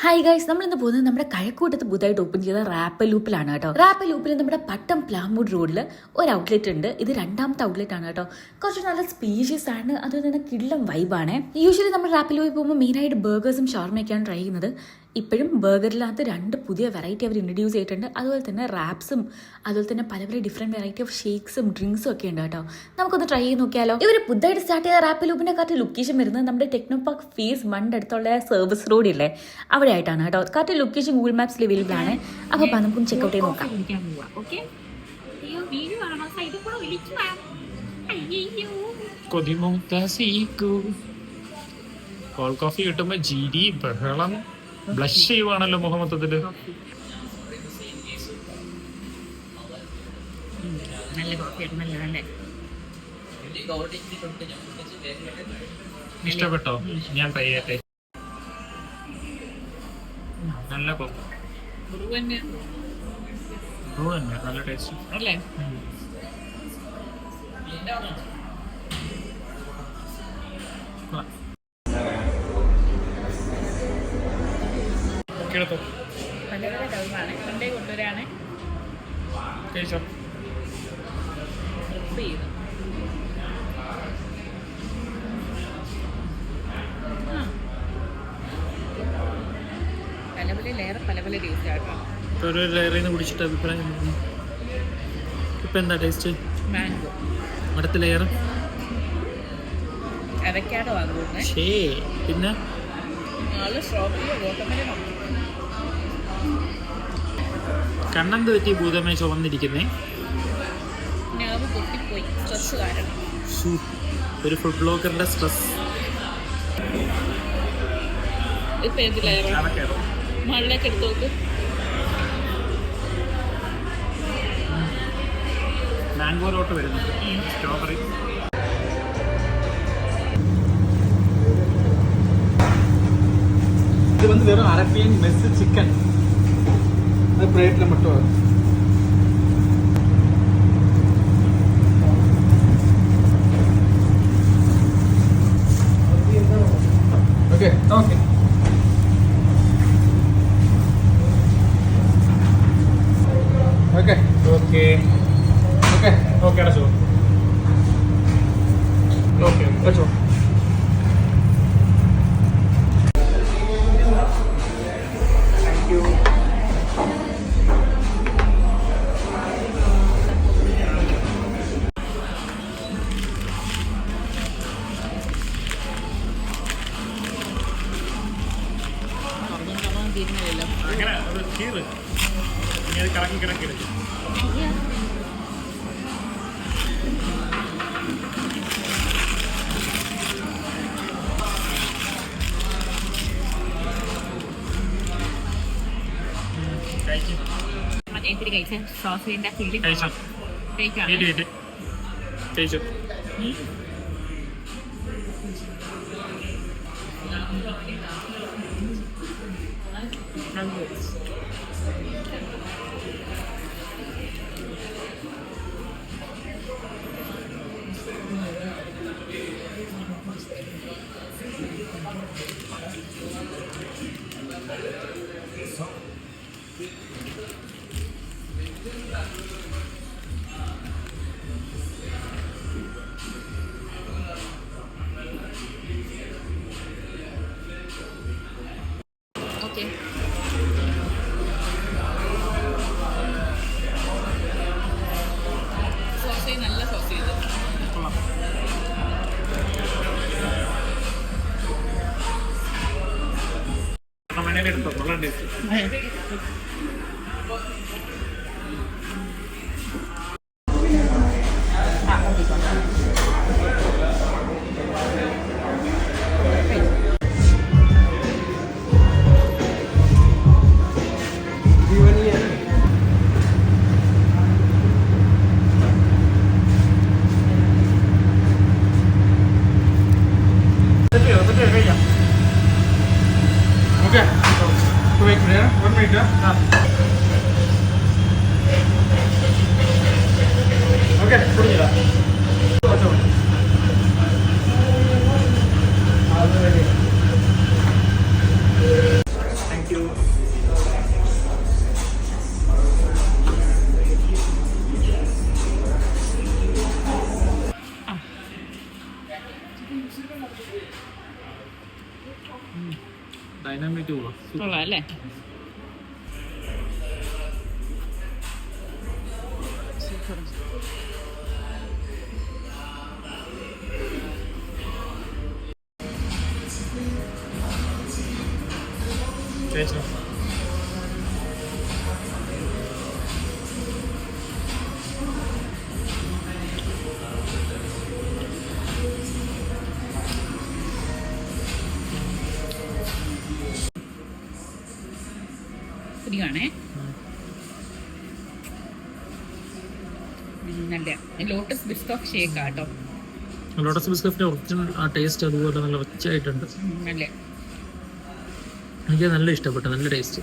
Hi guys നമ്മൾ ഇന്ന് പോകുന്നത് നമ്മുടെ കഴക്കൂട്ടത്ത് പുതുതായിട്ട് ഓപ്പൺ ചെയ്ത റാപ്പ ലൂപ്പിലാണ് കേട്ടോ. റാപ്പ ലൂപ്പിൽ നമ്മുടെ പട്ടം പ്ലാമൂഡ് റോഡിൽ ഒരു ഔട്ട്ലെറ്റ് ഉണ്ട്. ഇത് രണ്ടാമത്തെ ഔട്ട്ലെറ്റ് ആണ് കേട്ടോ. കുറച്ച് നല്ല സ്പീഷ്യസ് ആണ്. അതുപോലെ തന്നെ കിള്ളം വൈബാണ് യൂഷ്വലി നമ്മൾ റാപ്പ ലൂപ്പിൽ പോകുമ്പോൾ മെയിനായിട്ട് ബർഗേഴ്സും ഷവർമയൊക്കെയാണ് ട്രൈ ചെയ്യുന്നത്. ഇപ്പോഴും ബർഗറിനകത്ത് രണ്ട് പുതിയ വെറൈറ്റി അവർ ഇൻട്രൊഡ്യൂസ് ചെയ്തിട്ടുണ്ട്. അതുപോലെ തന്നെ റാപ്സും അതുപോലെ തന്നെ പല പല ഡിഫറെന്റ് വെറൈറ്റി ഓഫ് ഷേക്സും ഡ്രിങ്ക്സും ഒക്കെ ഉണ്ട് കേട്ടോ. നമുക്കൊന്ന് ട്രൈ ചെയ്ത് നോക്കിയാലോ. ഇവർ പുതുതായിട്ട് സ്റ്റാർട്ട് ചെയ്ത റാപ്പ് ലൂപ്പിനെ കാറ്റ് ലൊക്കേഷൻ വരുന്നത് നമ്മുടെ ടെക്നോ പാർക്ക് ഫേസ് വണ്ണിന്റെ അടുത്തുള്ള സർവീസ് റോഡ് ഇല്ലേ? അവിടെ ആയിട്ടാണ് കേട്ടോ കാറ്റ് ലൊക്കേഷൻ ഗൂഗിൾ മാപ്സിൽ അവൈലബിൾ ആണ്. അപ്പോൾ അപ്പം നമുക്കും ചെക്കൗട്ട് ചെയ്ത് നോക്കാം. കൊതിമുക്ത സീക്കു. കോൾ കോഫി കിട്ടുമ്പോ ജിരി ബഹളം. ബ്ലഷ് ചെയ്യുവാണല്ലോ മുഖമൊത്തത്തിൽ നല്ല ഇഷ്ടപ്പെട്ടോ? ഞാൻ ട്രൈ ചെയ്യട്ടെ. നല്ല കോഫി നല്ല ടേസ്റ്റ് അല്ലേ? പല പല കൊണ്ടേ കൊണ്ടുവരാണ് ചെയ്തു. പല പല ലെയർ പല പല ടേസ്റ്റ് ആട്ടോ ഒരു ലെയറിൽ നിന്ന് കുടിച്ചിട്ട് അഭിപ്രായം? ഇപ്പൊ എന്താ ടേസ്റ്റ് മാംഗോ അടുത്ത ലെയർ അവക്കാഡോ ഷേ പിന്നെ? ആൾ സ്ട്രോബെറിയോ വാട്ടർമെലനോ കണ്ണം പറ്റി ഭൂതമേ ചുവന്നിരിക്കുന്നേ. ഒരു ഫുഡ് ബ്ലോക്കറിന്റെ സ്ട്രെസ്. മഴയിലേക്ക് എടുത്തു മാംഗോയിലോട്ട് വരുന്നുണ്ട് സ്ട്രോബെറി ഇത് വന്ന് വെറും അറബിയൻ മെസ് ചിക്കൻ ഇത് plate number twelve okay okay okay okay okay okay അടച്ചോ okay എന്തിരി കഴിച്ച സോസിന്റെ ഫീലിംഗ് കഴിച്ചോ കഴിക്കാണ് വീട്ട് വീട്ട് കഴിച്ചോ ഓക്കെ മണേനെ എടുത്തോ minute okay thank you dynamic കൊള്ളാം അല്ലേ? കഴിച്ചോ കുടിക്കുകയാണേ നല്ല ലോട്ടസ് ബിസ്കോഫ് ഷേക്ക് ആട്ടോ ലോട്ടസ് ബിസ്ക്കറ്റിന്റെ ഒറിജിനൽ ആ ടേസ്റ്റ് അതുപോലെ നല്ല ഒച്ചയായിട്ടുണ്ട് നല്ല എനിക്ക് നല്ല ഇഷ്ടപ്പെട്ടു നല്ല ടേസ്റ്റ്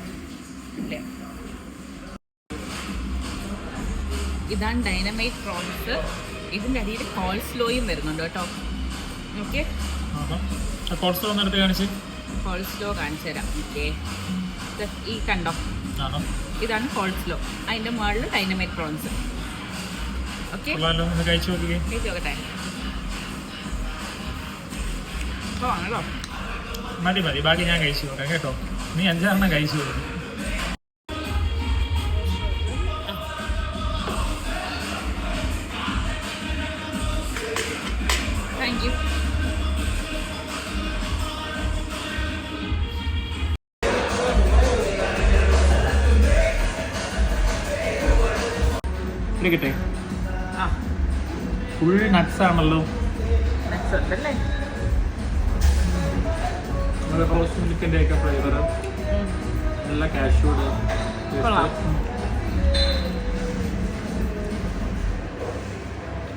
ഇതാണ് ഡൈനമൈറ്റ് പ്രോൺസ് ഇതിന്റെ അടിയിൽ കോൾസ്ലോയും വരുന്നുണ്ട് കേട്ടോ. ഓക്കെ എടുത്ത് കാണിച്ച്. കോൾസ്ലോ കാണിച്ചു തരാം. ഓക്കെ ഈ കണ്ടോ? ഇതാണ് കോൾസ്ലോ അതിന്റെ മുകളിൽ ഡൈനമൈറ്റ് പ്രോൺസ് ഓക്കെ ഒന്ന് കഴിച്ചു നോക്കിയേ കഴിച്ച് നോക്കട്ടെ. മതി മതി. ബാക്കി ഞാൻ കഴിച്ചു നോക്കാം കേട്ടോ. നീ അഞ്ചാറെണ്ണം കഴിച്ചു നോക്കും ഫുൾ നട്ട്സ് ആണല്ലോ. റോസ് മിൽക്കിന്റെ ഒക്കെ ഫ്ലേവർ നല്ല കാഷ്യൂഡ് കൊള്ളാം.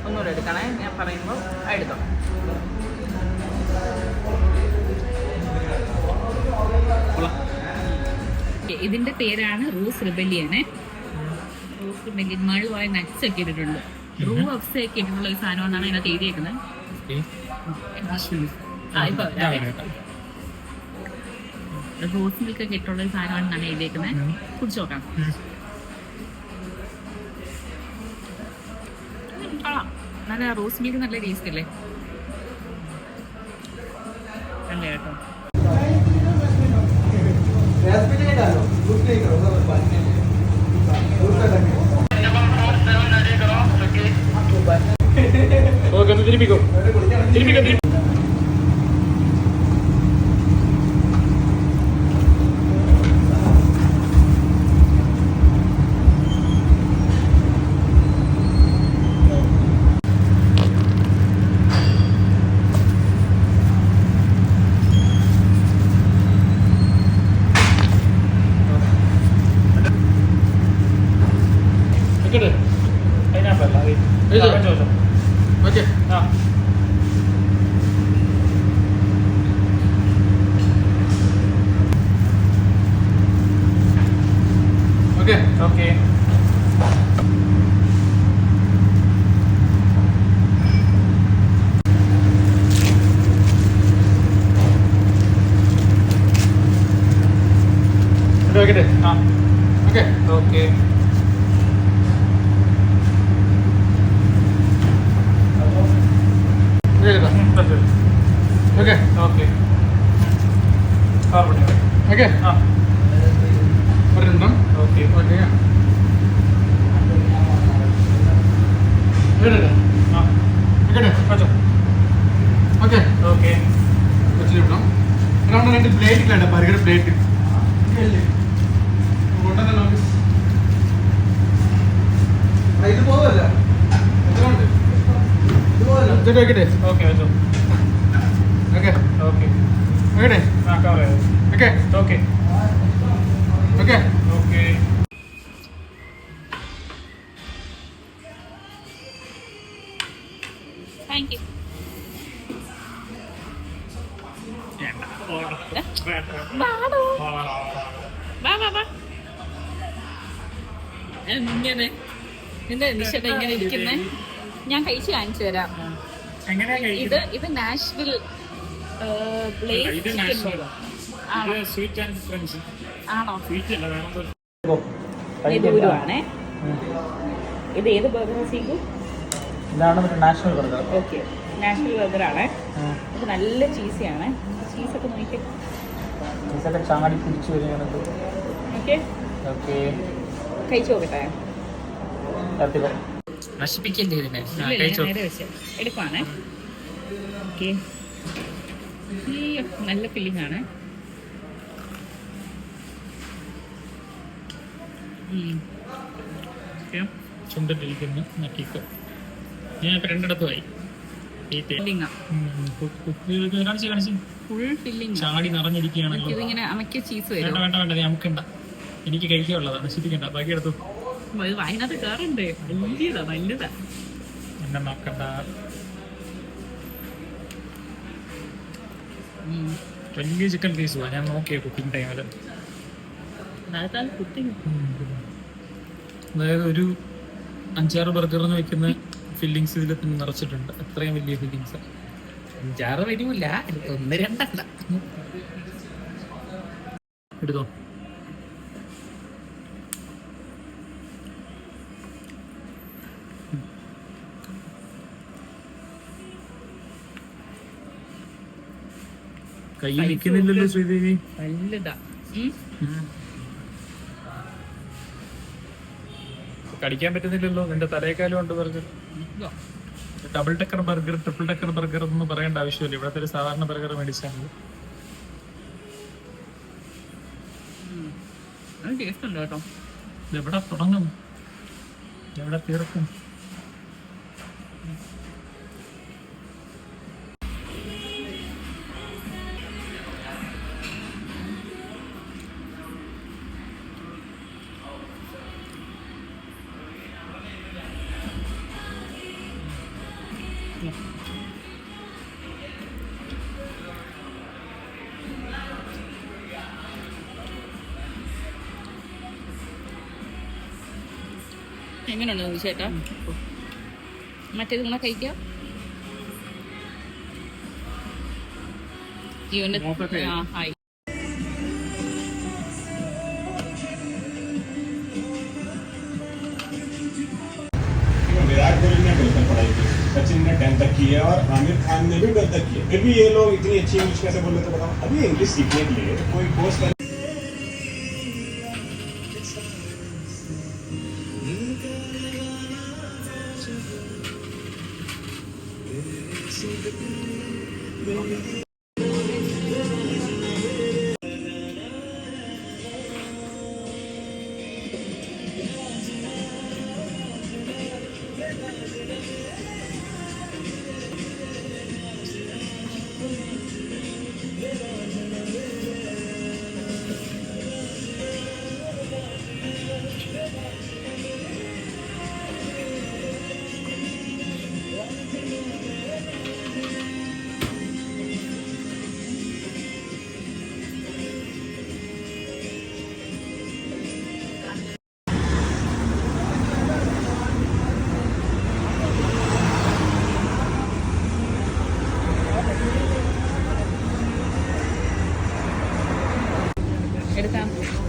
ഒന്നുകൂടെ എടുക്കണേ. ഞാൻ പറയുമ്പോൾ ഇതിന്റെ പേരാണ് റൂസ് റിബല്യനെ റൂസ് റിബല്യൻ നട്ട്സ് ഒക്കെ ഇട്ടിട്ടുണ്ട്. റൂ അഫ്സ ഒക്കെ ഇട്ടിട്ടുള്ള ഒരു സാധനമെന്നാണ് ഇതിനകത്ത് എഴുതിയേക്കുന്നത്. റോസ് മിൽക്ക് ഒക്കെ ഇട്ടുള്ള ഒരു സാധനമാണെന്നാണ് എഴുതിയേക്കുന്നത്. കുടിച്ചു നോക്കാം നല്ല റോസ് മിൽക്ക് നല്ല ടേസ്റ്റ് അല്ലേ? നല്ല കേട്ടോ ഓക്കെ ഒന്ന് തിരിപ്പിക്കോ. തിരിപ്പിക്കോ തിരിപ്പിക്കോ വെക്കട്ടെ പൈനാപ്പിൾ അല്ല ഇത്? ചോദിച്ചോ ഓക്കെ ആ ഓക്കെ. വെക്കട്ടെ? ആ. Okay. Okay. Okay okay. Okay. ആ ഒരെണ്ണം രണ്ട് പ്ലേറ്റിലാണ് ബർഗർ പ്ലേറ്റ് ഇത് എത്രയുണ്ട് ഇത് വെക്കട്ടെ ഓക്കെ വെച്ചോ ഓക്കെ ഓക്കെ വെക്കട്ടെ ഓക്കെ ഓക്കെ എന്താ നിഷേധ ഇങ്ങനെ ഇരിക്കുന്നേ. ഞാൻ കഴിച്ച് കാണിച്ചു തരാം. ഇത് ഇത് നാഷ്വിൽ ഇത് ആണോ? ഏത് ബർഗർ സീഗു ഇതാണ് national burger. Okay. National burger ആണ് ഇത് നല്ല ചീസിയാണ്. ചീസൊക്കെ നോക്കി ചീസൊക്കെ ചാടി പിടിച്ചു വരുന്നത് ഓക്കെ. ഓക്കെ. കഴിച്ചു നോക്കട്ടെ. നശിപ്പിക്കല്ലേ ഇതിനെ നല്ല ഫീലിംഗ് ആണ്. ചുണ്ടിട്ടിരിക്കുന്നു നക്കിക്കോ ഞാൻ ഇപ്പം ഫില്ലിംഗ് ചാടി നിറഞ്ഞിരിക്കുകയാണല്ലോ. ചീസ് വേണ്ട വേണ്ട വേണ്ട നീ നമുക്കുണ്ട എനിക്ക് കഴിക്കാനുള്ളതാണ് നശിപ്പിക്കണ്ട. ബാക്കി എടുത്തു. വയനാട് കയറുണ്ട് വലിയതാ വലുതാ. എന്നെ നോക്കണ്ട. വലിയ ചിക്കൻ പീസ് ഞാൻ നോക്കിയ കുക്കിംഗ് ടൈമിൽ അതായത് ഒരു അഞ്ചാറ് ബർഗറിന് വെക്കുന്ന ഫില്ലിങ്സ് ഇതിൽ പിന്നെ നിറച്ചിട്ടുണ്ട്. അത്രയും വലിയ ഫില്ലിങ്സ് അഞ്ചാറ് വരുമില്ല ഒന്ന് രണ്ടല്ല എടുത്തോ? കൈ നിൽക്കുന്നില്ലല്ലോ ശ്രീദേവി. വലുതാ കടിക്കാൻ പറ്റുന്നില്ലല്ലോ. നിന്റെ തലയേക്കാലും ഉണ്ട് burger. Double decker burger triple decker burger ഒന്നും പറയേണ്ട ആവശ്യമില്ല. ഇവിടത്തെ ഒരു സാധാരണ ബർഗർ മേടിച്ചാൽ മതി. എവിടെ തുടങ്ങും? എവിടെ തീർക്കും? എങ്ങനെയുണ്ട് ചേട്ടാ മറ്റേത് കൂടെ കഴിക്കാം ജീവന്റെ നോക്കട്ടെ. ആ ഹായ് विराट कोहली ने बिल्कुल पढ़ाई की सचिन ने टेंथ तक की है और आमिर खान ने भी ट्वेल्थ तक की है फिर भी ये लोग इतनी अच्छी इंग्लिश कैसे बोल रहे थे बताओ अभी इंग्लिश सीखने के लिए कोई कोर्स कर എടുക്കാം ഓക്കെ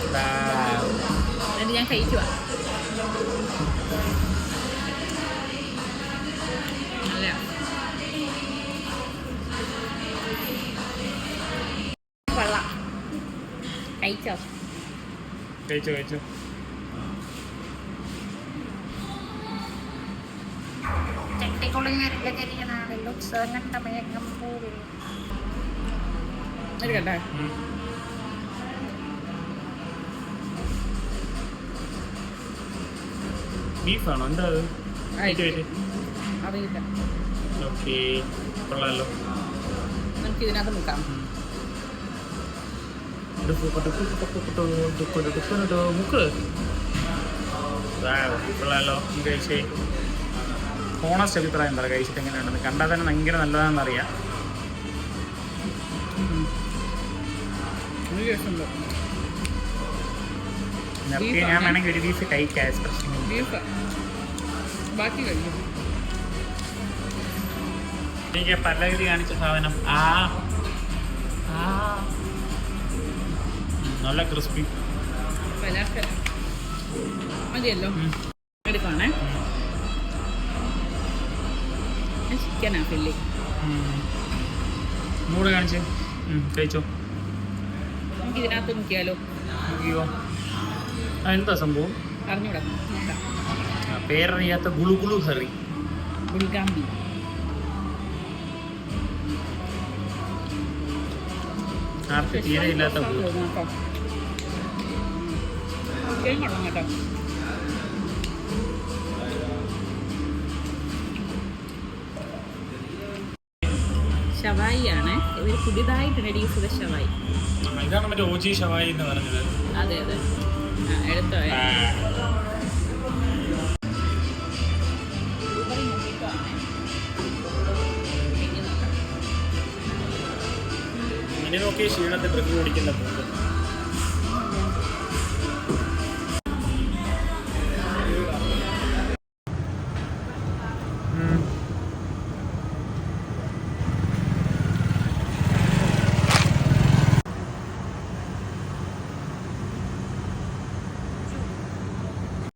ഏതാ മുക്കുക എന്നിട്ട് ഞാൻ കഴിക്കുക നല്ല കൊള്ളാം കഴിച്ചോ കഴിച്ചു കഴിച്ചു എടുക്കട്ടെ ബീഫാണോ? എന്താ അത്. അറിയില്ല. ഓക്കെ കൊള്ളാമല്ലോ നമുക്ക് ഇതിനകത്ത് മുക്കാം മുക്ക് കൊള്ളാമല്ലോ കഴിച്ചേ. ഹോണസ്റ്റ് അഭിപ്രായം എന്താ? കഴിച്ചിട്ട് എങ്ങനെയുണ്ടെന്ന് കണ്ടാൽ തന്നെ ഭയങ്കര നല്ലതാണെന്ന് അറിയാം. നിർത്തി ഞാൻ. വേണമെങ്കിൽ ഒരു ബീഫ് കഴിക്കാം എക്സ്പ്രഷൻ ബാക്കി കഴിക്കും. എനിക്ക് പല്ലകരി കാണിച്ച സാധനം ആ. നല്ല ക്രിസ്പി. മതിയല്ലോ. മതിയല്ലോ എടുക്കുവാണേ ചിക്കനാ ഫില്ലി മൂട് കാണിച്ച്. കഴിച്ചോ? നമുക്ക് ഇതിനകത്ത് മുക്കിയാലോ? എന്താ സംഭവം? അറിഞ്ഞൂടാ. പേരറിയാത്ത ഗുളു ഗുളു ഹറി ബുൾഗാമ്പി ആർക്ക് തീരെ ഇല്ലാത്ത കേട്ടോ. ഷവായി ആണ് ഇവർ പുതിയതായിട്ട് ഇൻട്രൊഡ്യൂസ് ചെയ്ത ഷവായി. ഇതാണ് മറ്റേ ഓജി ഷവായി എന്ന് പറഞ്ഞത്. അതെ അതെ. എടുത്തോ. ഇനി നോക്കാം. ക്ഷീണത്തെ പ്രകൃതി ഓടിക്കുന്ന പോകുന്നത്